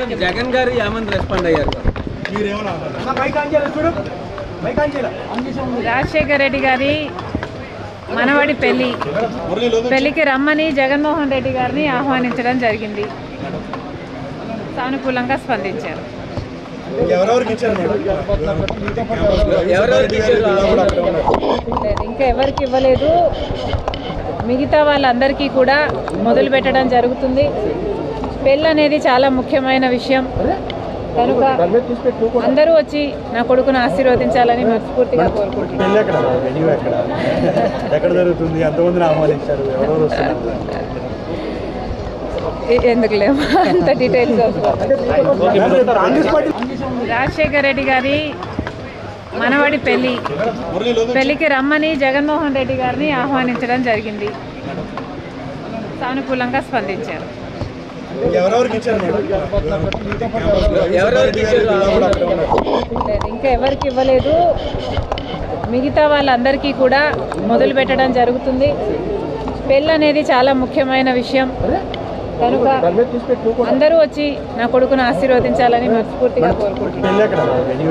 Madam Jagan గారు ఏమని respond అయ్యారు? రాజశేఖర రెడ్డి గారి మనవడి పెళ్ళి. పెళ్ళికి రమ్మని జగన్మోహన్ రెడ్డి గారిని ఆహ్వానించడం జరిగింది. సానుకూలంగా స్పందించారు. ఇంకా ఎవరికి ఇవ్వలేదు. మిగతా వాళ్ళందరికీ కూడా మొదలు పెట్టడం జరుగుతుంది. పెళ్ళి అనేది చాలా ముఖ్యమైన విషయం. కనుక అందరూ వచ్చి నా కొడుకును ఆశీర్వదించాలని మనస్ఫూర్తిగా కోరుకుంటున్నాను. పెళ్ళి అంత డీటెయిల్స్ రాజశేఖర రెడ్డి గారి మనవడి పెళ్ళి పెళ్ళికి రమ్మని జగన్మోహన్ రెడ్డి గారిని ఆహ్వానించడం జరిగింది. సానుకూలంగా స్పందించారు. ఎవరెవరికి ఇచ్చారు ఇంకా ఎవరికి ఇవ్వలేదు. మిగతా వాళ్ళందరికీ కూడా మొదలు పెట్టడం జరుగుతుంది. పెళ్ళి అనేది చాలా ముఖ్యమైన విషయం. కనుక అందరూ వచ్చి నా కొడుకును ఆశీర్వదించాలని మనస్ఫూర్తిగా కోరుకుంటున్నాను. పెళ్ళి ఎక్కడ? వెన్యూ